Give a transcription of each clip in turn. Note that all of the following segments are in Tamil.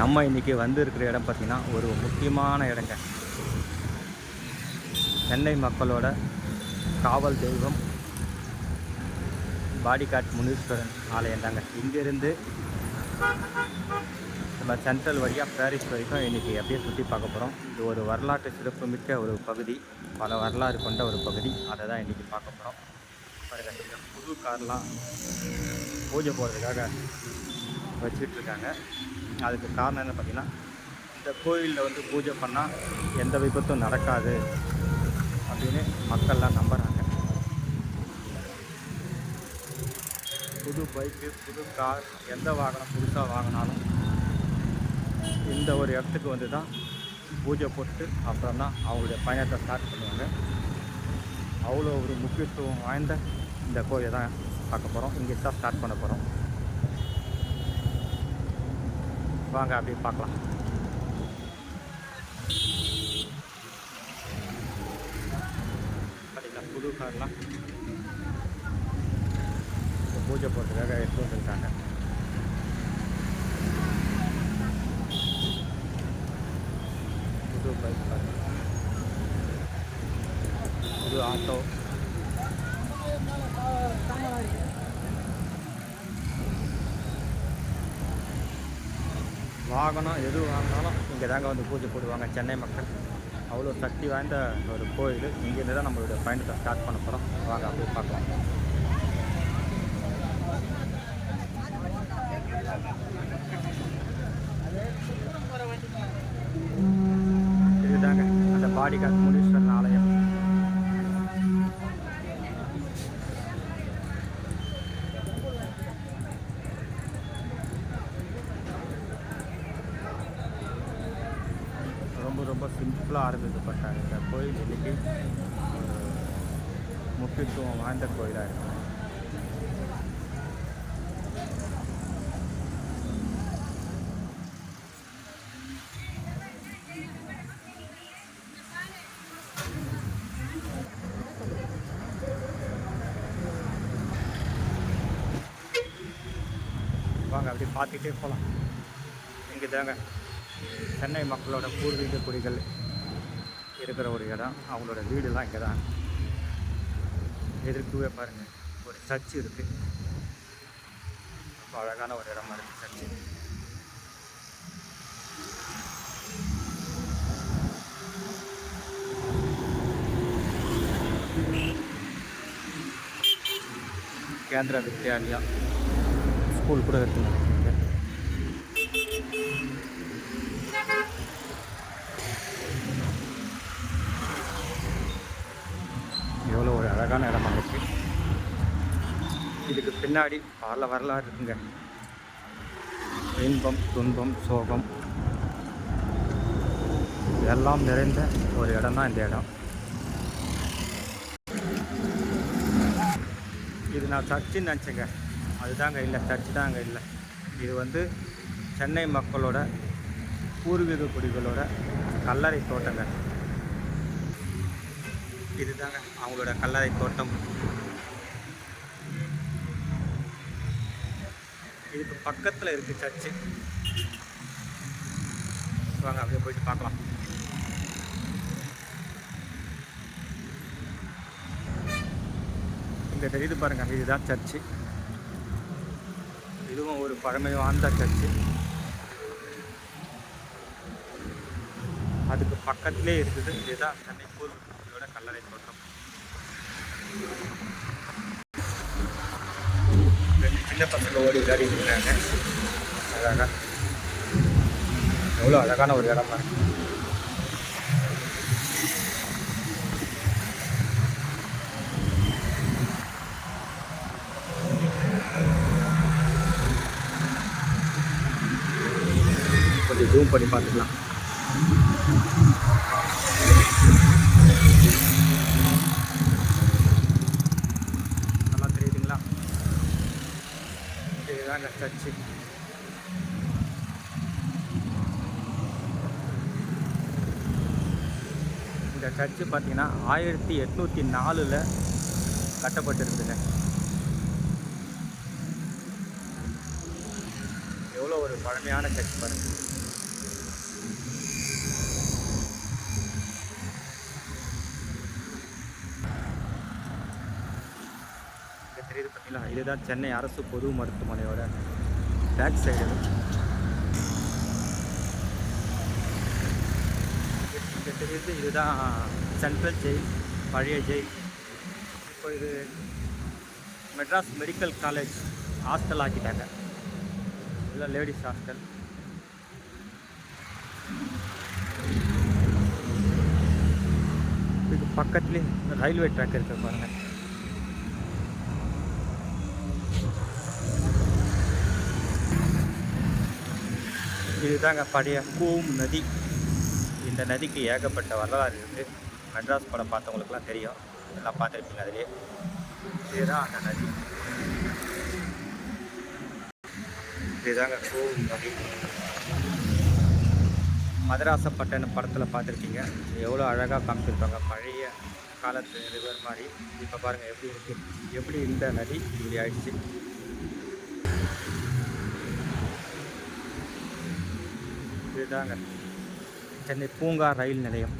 நம்ம இன்றைக்கி வந்து இருக்கிற இடம் பார்த்திங்கன்னா ஒரு முக்கியமான இடங்க. சென்னை மக்களோட காவல் தெய்வம் பாடிகாட் முனீஸ்வரன் ஆலயம் தாங்க. இங்கேருந்து நம்ம சென்ட்ரல் வழியாக பாரிஸ் வரைக்கும் இன்றைக்கி அப்படியே சுற்றி பார்க்க போகிறோம் இது ஒரு வரலாற்று சிறப்புமிக்க ஒரு பகுதி பல வரலாறு கொண்ட ஒரு பகுதி. அதை தான் இன்றைக்கி பார்க்க போகிறோம் புது கார்லாம் பூஜை போடுறதுக்காக வச்சிட்ருக்காங்க அதுக்கு காரணம் என்ன பார்த்தீங்கன்னா இந்த கோயிலில் வந்து பூஜை பண்ணால் எந்த விபத்தும் நடக்காது அப்படின்னு மக்கள்லாம் நம்புகிறாங்க புது பைக்கு புது கார் எந்த வாகனம் புதுசாக வாங்கினாலும் இந்த ஒரு இடத்துக்கு வந்து தான் பூஜை போட்டு அப்புறம் தான் அவங்களுடைய பயணத்தை ஸ்டார்ட் பண்ணுவாங்க. அவ்வளோ ஒரு முக்கியத்துவம் வாய்ந்த இந்த கோயிலை தான் பார்க்க போகிறோம் இங்கே தான் ஸ்டார்ட் பண்ண போகிறோம் வாங்க அப்படியே பார்க்கலாம். பார்த்தீங்களா புது கார்லாம். பூஜை போடுறதுக்காக எடுத்து வந்திருக்காங்க. புது பைக் பாருங்க புது ஆட்டோ வாகனம் எது வாங்கினாலும் இங்கே தாங்க வந்து பூஜை போடுவாங்க சென்னை மக்கள். அவ்வளோ சக்தி வாய்ந்த ஒரு கோயில். இங்கேருந்து தான் நம்மளுடைய பயணத்தை ஸ்டார்ட் பண்ண போகிறோம் வாங்க அப்படியே பார்க்கலாம். இதுதாங்க அந்த பாடி கார்டு முடிச்சு ரொம்ப ரொம்ப சிம்பிளாக ஆரம்பிக்கப்பட்ட இந்த கோயில் இன்னைக்கு ஒரு முக்கியத்துவம் வாய்ந்த கோயிலாக இருக்கும். வாங்க அப்படி பார்த்துட்டே போகலாம் இங்கே தாங்க சென்னை மக்களோட பூர்வீக குடிகள் இருக்கிற ஒரு இடம். அவங்களோட வீடுலாம் இங்கே தான் எதிர்க்கவே பாருங்கள் ஒரு சர்ச் இருக்குது ரொம்ப அழகான ஒரு இடமா இருக்குது சர்ச்சு. கேந்திர வித்யாலயா ஸ்கூல் கூட இருக்குது இங்க. எவ்வளோ ஒரு அழகான இடமா இருக்குது இதுக்கு பின்னாடி பல வரலாறு இருக்குங்க. இன்பம் துன்பம் சோகம். எல்லாம் நிறைந்த ஒரு இடம் தான் இந்த இடம். இது நான் சர்ச்சுன்னு நினச்சேங்க. அதுதாங்க இல்லை சர்ச் தாங்க இல்லை. இது வந்து சென்னை மக்களோட பூர்வீக குடிகளோட கல்லறை தோட்டங்க. இதுதாங்க அவங்களோட கல்லறை தோட்டம். இதுக்கு பக்கத்தில் இருக்கு சர்ச்சு. வாங்க அப்படியே போயிட்டு பார்க்கலாம். இந்த தெரியுது பாருங்க இதுதான் சர்ச்சு. இதுவும் ஒரு பழமை வாய்ந்த சர்ச்சு. அதுக்கு பக்கத்திலே இருக்குது இதுதான் சென்னை பூர்வீகத்தோட கல்லறை தோட்டம் ரெண்டு சின்ன பசங்க ஓடி விளையாடி இருக்கிறாங்க அழகா. எவ்வளோ அழகான ஒரு இடமா இருக்கு. கொஞ்சம் ஜூம் பண்ணி பார்த்துக்கலாம். நல்லா தெரியுதுங்களா? இதுதாங்க சர்ச்சு இந்த சர்ச்சு பார்த்தீங்கன்னா ஆயிரத்தி எட்நூற்றி நாலில் கட்டப்பட்டிருக்குங்க எவ்வளோ ஒரு பழமையான சர்ச் பாருங்கள் இங்க தெரியுது பார்த்தீங்களா இதுதான் சென்னை அரசு பொது மருத்துவமனையோட பேக் சைடு இங்கே தெரியுது இதுதான் சென்ட்ரல் ஜெயில் பழைய ஜெயில் இப்போ இது மெட்ராஸ் மெடிக்கல் காலேஜ் ஹாஸ்டல் ஆக்கிட்டாங்க. இல்லை லேடிஸ் ஹாஸ்டல் இதுக்கு பக்கத்துலேயே ரயில்வே ட்ராக் இருக்கு பாருங்கள் இதுதாங்க பழைய கூம் நதி. இந்த நதிக்கு ஏகப்பட்ட வரலாறு இருக்குது மெட்ராஸ் படம் பார்த்தவங்களுக்குலாம் தெரியும். எல்லாம் பார்த்துருப்பீங்க அதிலே. இதுதான் அந்த நதி. இதுதாங்க கூம் நதி. மதராசப்பட்டன படத்தில் பார்த்துருக்கீங்க எவ்வளோ அழகாக காமிச்சிருப்பாங்க. பழைய காலத்து ரிவர் மாதிரி. இப்போ பாருங்கள் எப்படி இருக்குது எப்படி இந்த நதி இப்படி ஆயிடுச்சு. இதுதாங்க. சென்னை பூங்கா ரயில் நிலையம்.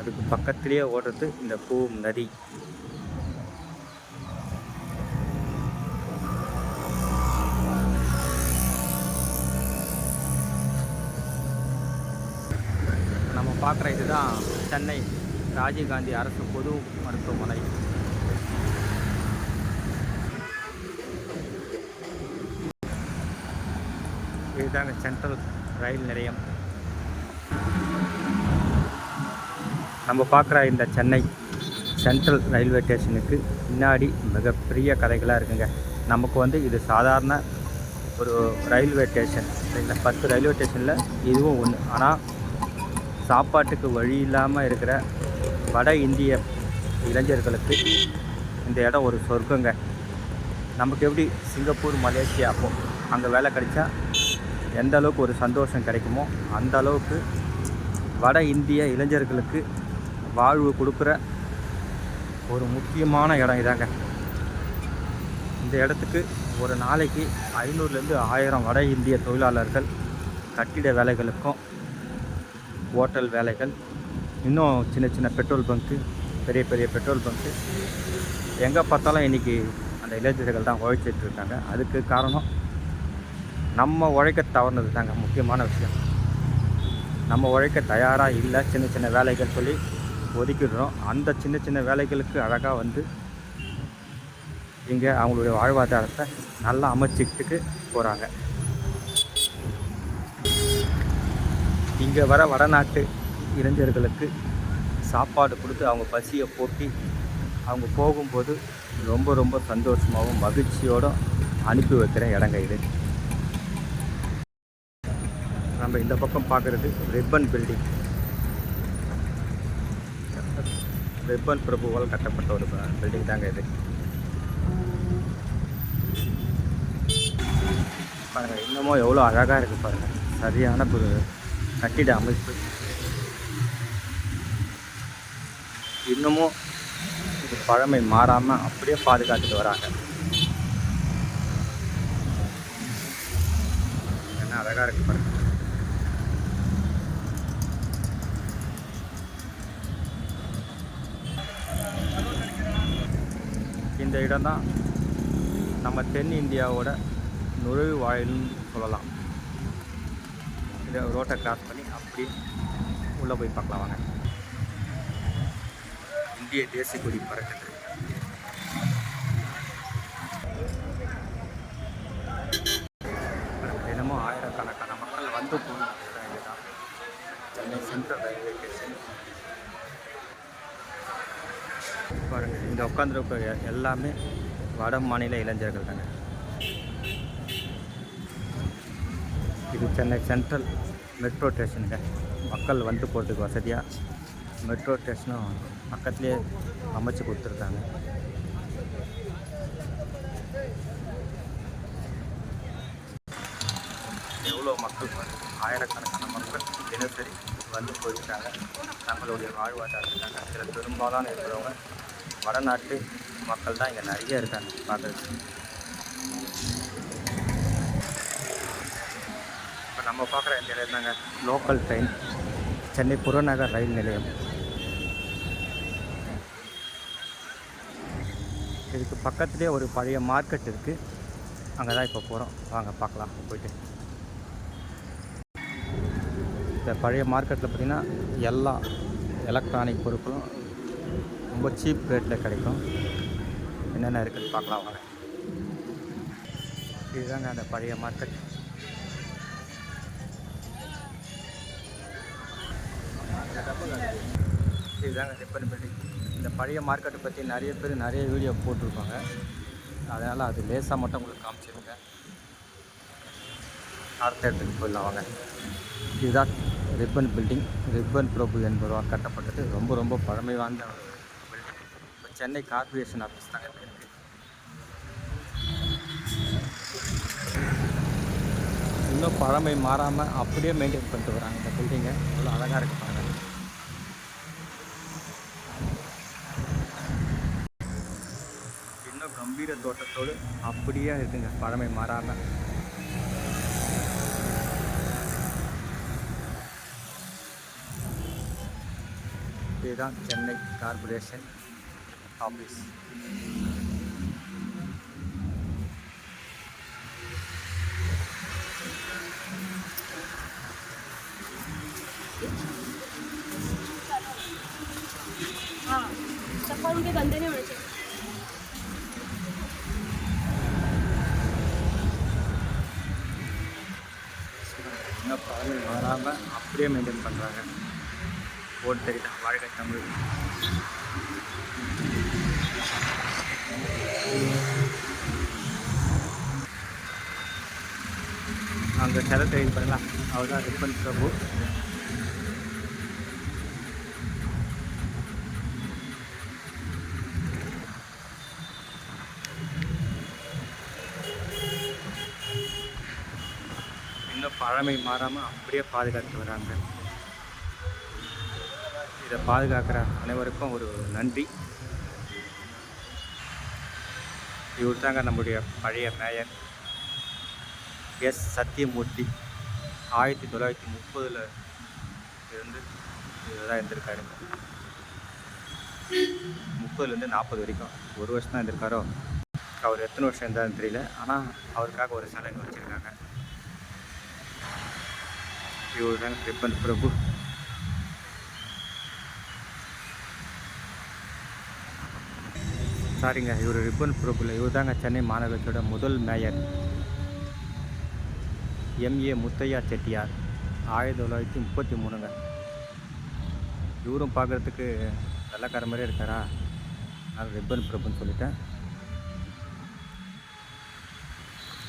அதுக்கு பக்கத்திலேயே ஓடுறது இந்த பூம் நதி நம்ம பார்க்குற இதுதான் சென்னை ராஜீவ்காந்தி அரசு பொது மருத்துவமனை. இதுதாங்க சென்ட்ரல் ரயில் நிலையம். நம்ம பார்க்குற இந்த சென்னை சென்ட்ரல் ரயில்வே ஸ்டேஷனுக்கு பின்னாடி மிகப்பெரிய கதைகளாக இருக்குங்க. நமக்கு வந்து இது சாதாரண ஒரு ரயில்வே ஸ்டேஷன் சரிங்களா பத்து ரயில்வே ஸ்டேஷனில் இதுவும் ஒன்று ஆனால் சாப்பாட்டுக்கு வழி இல்லாமல் இருக்கிற வட இந்திய இளைஞர்களுக்கு இந்த இடம் ஒரு சொர்க்கங்க. நமக்கு எப்படி சிங்கப்பூர் மலேசியா அப்போ அங்கே வேலை கிடைச்சா எந்த அளவுக்கு ஒரு சந்தோஷம் கிடைக்குமோ அந்த அளவுக்கு வட இந்திய இளைஞர்களுக்கு வாழ்வு கொடுக்குற ஒரு முக்கியமான இடம் இதாங்க. இந்த இடத்துக்கு ஒரு நாளைக்கு ஐநூறுலேருந்து ஆயிரம் வட இந்திய தொழிலாளர்கள் கட்டிட வேலைகளுக்கும் ஹோட்டல் வேலைகள் இன்னும் சின்ன சின்ன பெட்ரோல் பங்க்கு பெரிய பெரிய பெட்ரோல் பங்க்கு. எங்கே பார்த்தாலும் இன்றைக்கி அந்த இளைஞர்கள் தான் உழைச்சிட்ருக்காங்க அதுக்கு காரணம் நம்ம உழைக்க தவறுனது தாங்க முக்கியமான விஷயம். நம்ம உழைக்க தயாராக இல்லை சின்ன சின்ன வேலைகள் சொல்லி ஒதுக்கிடுறோம். அந்த சின்ன சின்ன வேலைகளுக்கு அழகாக வந்து இங்கே அவங்களுடைய வாழ்வாதாரத்தை நல்லா அமைச்சிக்கிட்டு போகிறாங்க இங்கே வர வடநாட்டு இளைஞர்களுக்கு சாப்பாடு கொடுத்து அவங்க பசியை போட்டி அவங்க போகும்போது ரொம்ப ரொம்ப சந்தோஷமாகவும் மகிழ்ச்சியோடும் அனுப்பி வைக்கிற இடங்க இது. நம்ம இந்த பக்கம் பார்க்குறது ரிப்பன் பில்டிங் ரிப்பன் பிரபுவால் கட்டப்பட்ட ஒரு பில்டிங் தாங்க இது. பாருங்க இன்னமும் எவ்வளோ அழகாக இருக்குது பாருங்கள் சரியான ஒரு கட்டிட அமைப்பு. இன்னமும் இது பழமை மாறாமல் அப்படியே பாதுகாத்துட்டு வராங்க. என்ன அழகாக இருக்குது பாருங்கள் இந்த இடம்தான் நம்ம தென் இந்தியாவோட நுழைவு வாயில்னு சொல்லலாம். இதை ரோட்டை கிராஸ் பண்ணி அப்படி உள்ளே போய் பார்க்கலாம் வாங்க. இந்திய தேசிய கொடி பறக்குது தினமும் ஆயிரக்கணக்கான மக்கள் வந்து போகணும் சென்னை சென்ட்ரல் ரயில்வே ஸ்டேஷன். பாருங்க. இங்கே உட்காந்துருக்க எல்லாமே வட மாநில இளைஞர்கள் தாங்க. இது சென்னை சென்ட்ரல் மெட்ரோ ஸ்டேஷனுங்க. மக்கள் வந்து போகிறதுக்கு வசதியாக மெட்ரோ ஸ்டேஷனும் பக்கத்துலேயே அமைச்சு கொடுத்துருக்காங்க. எவ்வளோ மக்கள் ஆயிரக்கணக்கான மக்கள் தினசரி வந்து போயிருக்காங்க. தங்களுடைய வாழ்வாதாரத்துக்காக சில பெரும்பாலான இருக்கிறவங்க வடநாட்டு மக்கள் தான் இங்கே நிறைய இருக்காங்க பார்க்குறதுக்கு. இப்போ நம்ம பார்க்குற இந்த இடம் தாங்க லோக்கல் ட்ரெயின் சென்னை புறநகர் ரயில் நிலையம். இதுக்கு பக்கத்துலேயே ஒரு பழைய மார்க்கெட் இருக்குது அங்கே தான் இப்போ போகிறோம் வாங்க பார்க்கலாம். போயிட்டு. இந்த பழைய மார்க்கெட்டில் பார்த்திங்கன்னா எல்லா எலக்ட்ரானிக் பொருட்களும் ரொம்ப சீப் ரேட்டில் கிடைக்கும். என்னென்ன இருக்குன்னு பார்க்கலாம் வாங்க. இதுதாங்க அந்த பழைய மார்க்கெட் இதுதாங்க ரிப்பன் பில்டிங் இந்த பழைய மார்க்கெட்டை பற்றி நிறைய பேர் நிறைய வீடியோ போட்டிருப்பாங்க. அதனால் அது லேசாக மட்டும் உங்களுக்கு காமிச்சிருக்கேன் அடுத்த இடத்துக்கு போயிடலாம் வாங்க. இதுதான் ரிப்பன் பில்டிங் ரிப்பன் பிரபு என்பவர் கட்டப்பட்டது. ரொம்ப ரொம்ப பழமை வாய்ந்த ஒரு சென்னை கார்ப்பரேஷன் ஆஃபீஸ் தாங்க இருக்குது இன்னும் பழமை மாறாமல் அப்படியே மெயின்டைன் பண்ணிட்டு வராங்க இந்த பில்டிங்கை அவ்வளோ அழகாக இருக்கு பாருங்க. இன்னும் கம்பீர தோட்டத்தோடு அப்படியே இருக்குங்க பழமை மாறாமல் இதுதான் சென்னை கார்ப்பரேஷன். ஆஃபீஸ் हाँ चप्पल उनके गंदे नहीं होने चाहिए இன்னும் பழமை மாறாமல் அப்படியே மெயின்டைன் பண்ணுறாங்க போட்டு தெரியுதா வாழ்க்கை தமிழ் அங்கே சில தெரியுது பண்ணலாம். அவர் தான் ரிப்பன் பிரபு. இன்னும் பழமை மாறாமல் அப்படியே பாதுகாத்து வராங்க. இதை பாதுகாக்கிற அனைவருக்கும் ஒரு நன்றி. இவர் தாங்க நம்முடைய பழைய மேயர். எஸ். சத்தியமூர்த்தி ஆயிரத்தி தொள்ளாயிரத்தி முப்பதில் இருந்து இதுதான் இருந்திருக்காரு முப்பதுலேருந்து நாற்பது வரைக்கும் ஒரு வருஷம் தான் இருந்திருக்காரோ அவர் எத்தனை வருஷம் இருந்தாலும் தெரியல. ஆனால் அவருக்காக ஒரு சடங்கு வச்சுருக்காங்க. இவர் தாங்க ரிப்பன் பிரபு. சாரிங்க இவர் ரிப்பன் பிரபுல இவர் தாங்க சென்னை மாநகரத்தோட முதல் மேயர். எம்ஏ முத்தையா செட்டியார் ஆயிரத்தி தொள்ளாயிரத்தி முப்பத்தி மூணுங்க. இவரும் பார்க்குறதுக்கு வெள்ளக்கார மாதிரியே இருக்காரா? நான் ரிப்பன் பிரபுன்னு சொல்லிட்டேன்.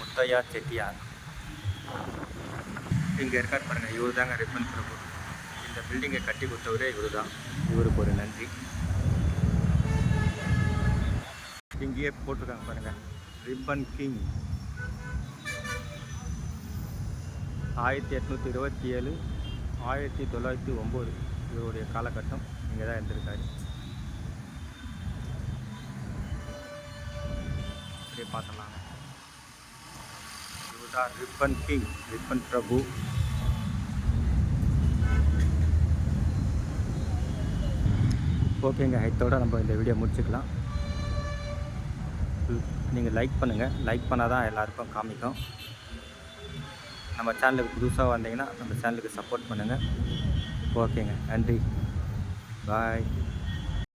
முத்தையா செட்டியார். இங்கே இருக்கார் பாருங்கள் இவர் தாங்க ரிப்பன் பிரபு. இந்த பில்டிங்கை கட்டி கொடுத்தவரே இவர் தான் இவருக்கு ஒரு நன்றி. இங்கேயே போட்டிருக்காங்க பாருங்க. ரிப்பன் கிங் ஆயிரத்தி எட்நூற்றி இருபத்தி ஏழு ஆயிரத்தி தொள்ளாயிரத்தி ஒம்பது. இவருடைய காலகட்டம் இங்கே தான் இருந்திருக்காரு. அப்படியே பார்த்தலாங்க இவர் தான் ரிப்பன் கிங் ரிப்பன் பிரபு ஓகேங்க இதோட நம்ம இந்த வீடியோ முடிச்சுக்கலாம். நீங்கள் லைக் பண்ணுங்கள் லைக் பண்ணால் தான் எல்லாருக்கும் காமிக்கும். நம்ம சேனலுக்கு புதுசாக வந்தீங்கன்னா நம்ம சேனலுக்கு சப்போர்ட் பண்ணுங்கள் ஓகேங்க. நன்றி. பாய்.